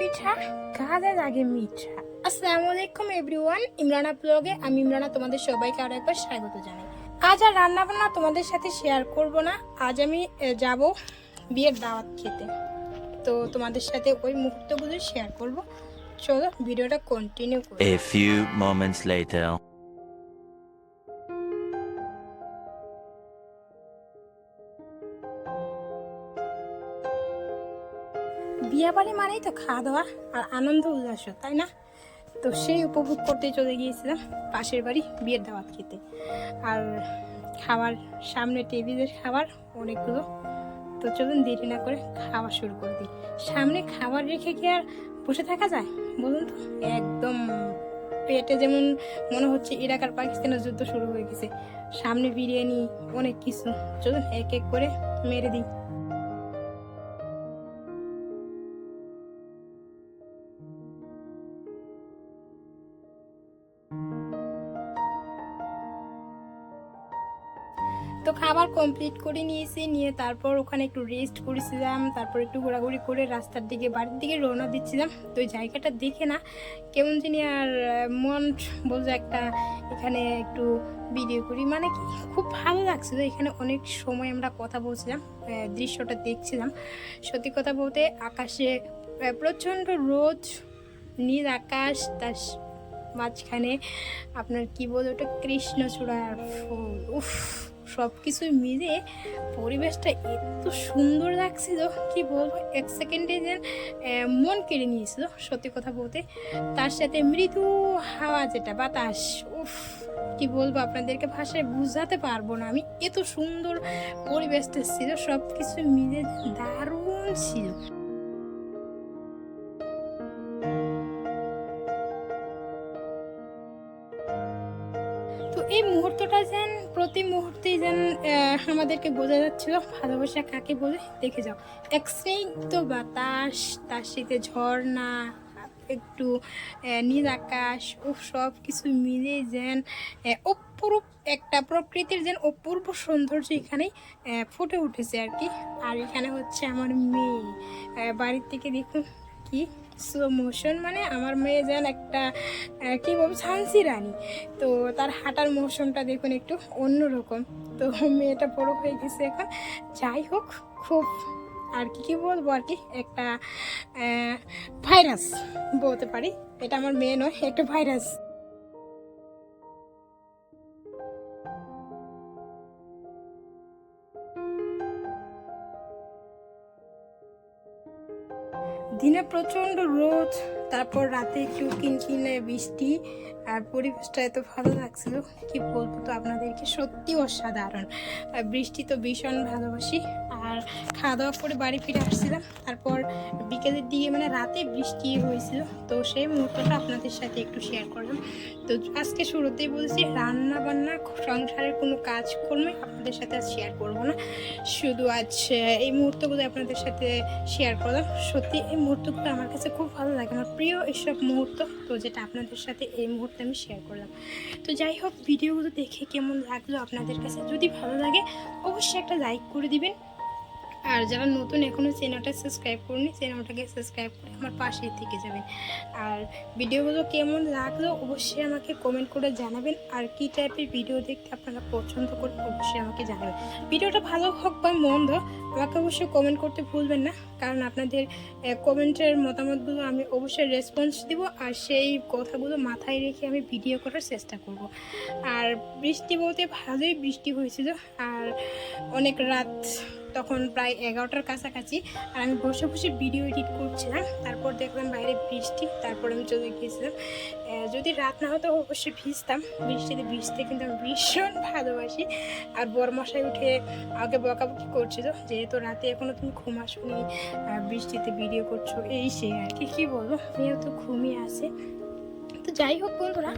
মিঠা কাজে লাগে মিঠা। আসসালামু আলাইকুম এভরিওয়ান। ইমরানা ব্লগে আমি ইমরানা তোমাদের সবাইকে আরও একবার স্বাগত জানাই। আজ আর রান্না বান্না তোমাদের সাথে শেয়ার করব না। আজ আমি যাব বিয়ের দাওয়াত খেতে। তো তোমাদের সাথে ওই মুহূর্তগুলো শেয়ার করব। চলো ভিডিওটা কন্টিনিউ করি। A few moments later. বিয়ে বাড়ি মানেই তো খাওয়া দাওয়া আর আনন্দ উল্লাস, তাই না? তো সেই উপভোগ করতে চলে গিয়েছিলাম পাশের বাড়ি বিয়ের দাওয়াত খেতে। আর খাবার সামনে টেবিলের খাবার অনেকগুলো। তো চলুন দেরি না করে খাওয়া শুরু করে দিই। সামনে খাবার রেখে কি আর বসে থাকা যায়? বলুন তো। একদম পেটে যেমন মনে হচ্ছে ইরাক আর পাকিস্তানের যুদ্ধ শুরু হয়ে গেছে। সামনে বিরিয়ানি, অনেক কিছু। চলুন এক এক করে মেরে দিই। তো খাবার কমপ্লিট করে নিয়েছি, নিয়ে তারপর ওখানে একটু রেস্ট করেছিলাম, তারপর একটু ঘোরাঘুরি করে রাস্তার দিকে, বাড়ির দিকে রওনা দিচ্ছিলাম। তো জায়গাটা দেখে না, কেমন জানি আর মন বলছে একটা এখানে একটু ভিডিও করি। মানে কি, খুব ভালো লাগছিল। এখানে অনেক সময় আমরা কথা বলছিলাম দৃশ্যটা দেখছিলাম। সত্যি কথা বলতে আকাশে প্রচণ্ড রোদ, নীল আকাশ, তার মাঝখানে আপনার কি বলব, ওটা কৃষ্ণচূড়ার ফুল, উফ। সব কিছুই মিলে পরিবেশটা এত সুন্দর লাগছিল কি বলব? এক সেকেন্ডে যেন মন কেড়ে নিয়েছিল, সত্যি কথা বলতে। তার সাথে মৃদু হাওয়া যেটা, বাতাস, উফ, কি বলব আপনাদেরকে, ভাষায় বুঝাতে পারব না আমি। এত সুন্দর পরিবেশটা ছিল সব কিছু মিলে দারুণ ছিল। প্রতি মুহূর্তেই যেন আমাদেরকে বোঝা যাচ্ছিল, ভালোবাসা কাকে বলে, দেখে যাও। এক স্নিগ্ধ বাতাস, তার সাথে ঝর্ণা, একটু নীল আকাশ, ও সব কিছু মিলে যেন অপরূপ একটা প্রকৃতির যেন অপূর্ব সৌন্দর্য এখানে ফুটে উঠেছে আর কি। আর এখানে হচ্ছে আমার মেয়ে। বাড়ির থেকে দেখুন কি স্লো মোশন মানে আমার মেয়ে যেন একটা কী বলব ঝান্সি রানী। তো তার হাঁটার মোশনটা দেখুন একটু অন্যরকম। তো মেয়েটা বড় হয়ে গেছে এখন। যাই হোক, খুব আর কি কি বলব আর কি, একটা ভাইরাস বলতে পারি। এটা আমার মেয়ে নয়, একটা ভাইরাস দিনে প্রচণ্ড রোদ, তারপর রাতে একটু কিনকিনে বৃষ্টি, আর পরিবেশটা এত ভালো লাগছিল, কি বলব তো আপনাদেরকে? সত্যি অসাধারণ। আর বৃষ্টি তো ভীষণ ভালোবাসি। আর খাওয়া দাওয়া করে বাড়ি ফিরে আসছিলাম। তারপর বিকেলের দিকে মানে রাতে বৃষ্টি হয়েছিল। তো সেই মুহূর্তটা আপনাদের সাথে একটু শেয়ার করলাম। তো আজকে শুরুতেই বলছি রান্না বান্না সংসারের কোনো কাজ কাজকর্মে আপনাদের সাথে আজ শেয়ার করব না। শুধু আজ এই মুহূর্তগুলো আপনাদের সাথে শেয়ার করলাম। সত্যি, এই মুহূর্তগুলো আমার কাছে খুব ভালো লাগে। আমার প্রিয় এসব মুহূর্ত। তো যেটা আপনাদের সাথে এই মুহূর্তে আমি শেয়ার করলাম। তো যাই হোক, ভিডিওগুলো দেখে কেমন লাগল আপনাদের কাছে? যদি ভালো লাগে, অবশ্যই একটা লাইক করে দিবেন। আর যারা নতুন এখনও চ্যানেলটা সাবস্ক্রাইব করুন চ্যানেলটাকে সাবস্ক্রাইব করে আমার পাশেই থেকে যাবেন আর ভিডিওগুলো কেমন লাগল অবশ্যই আমাকে কমেন্ট করে জানাবেন। আর কি টাইপের ভিডিও দেখতে আপনারা পছন্দ করেন অবশ্যই আমাকে জানাবেন। ভিডিওটা ভালো হোক বা মন্দ, আমাকে অবশ্যই কমেন্ট করতে ভুলবেন না। কারণ আপনাদের কমেন্টের মতামতগুলো আমি অবশ্যই রেসপন্স দিব আর সেই কথাগুলো মাথায় রেখে আমি ভিডিও করার চেষ্টা করব। আর বৃষ্টি বলতে ভালোই বৃষ্টি হয়েছিল। আর অনেক রাত তখন প্রায় এগারোটার কাছাকাছি আর আমি বসে বসে ভিডিও এডিট করছিলাম তারপর দেখলাম বাইরে বৃষ্টি, তারপর আমি চলে গিয়েছিলাম। যদি রাত না হতো অবশ্যই ভিজতাম। বৃষ্টিতে ভিজতে কিন্তু আমি ভীষণ ভালোবাসি। আর বরমশাই উঠে আগে বকাবকি করছিল যেহেতু রাতে এখনও তুমি ঘুম আসুনি বৃষ্টিতে ভিডিও করছ। এই সে আর কি। কী বলব? তো ঘুমিয়ে আছে। তো যাই হোক বন্ধুরা।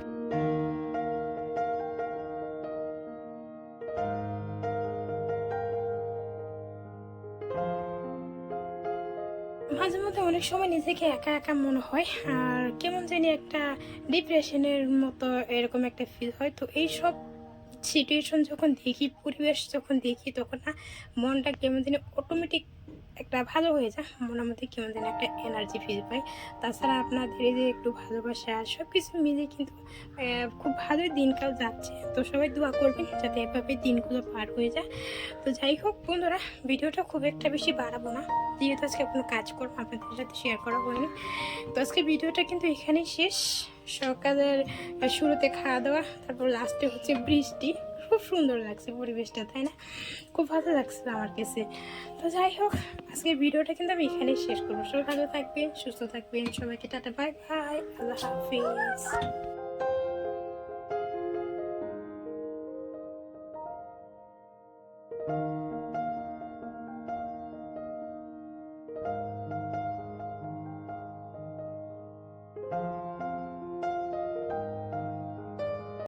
মাঝে মধ্যে অনেক সময় নিজেকে একা একা মনে হয়। আর কেমন জানি একটা ডিপ্রেশনের মতো এরকম একটা ফিল হয়। তো এই সব সিচুয়েশন যখন দেখি, পরিবেশ যখন দেখি, তখন না মনটা কেমন জানি অটোমেটিক একটা ভালো হয়ে যায় মনের মধ্যে কেমন যেন একটা এনার্জি ফিল পাই। তাছাড়া আপনাদের এই যে একটু ভালোবাসা সব কিছু মিলে কিন্তু খুব ভালোই দিনকাল যাচ্ছে। তো সবাই দোয়া করবেন যাতে এভাবে দিনগুলো পার হয়ে যায়। তো যাই হোক বন্ধুরা, ভিডিওটা খুব একটা বেশি বাড়াবো না। যেহেতু আজকে কোনো কাজ করব আপনাদের সাথে শেয়ার করা হয়নি। তো আজকে ভিডিওটা কিন্তু এখানেই শেষ। সকালের শুরুতে খাওয়া দাওয়া, তারপর লাস্টে হচ্ছে বৃষ্টি। খুব সুন্দর লাগছে পরিবেশটা, তাই না? খুব ভালো লাগছে আমার কাছে। তো যাই হোক আজকে ভিডিওটা কিন্তু আমি এখানেই শেষ করব। সবাই ভালো থাকবেন, সুস্থ থাকবেন। সবাইকে টাটা, বাই বাই। আল্লাহ হাফিজ।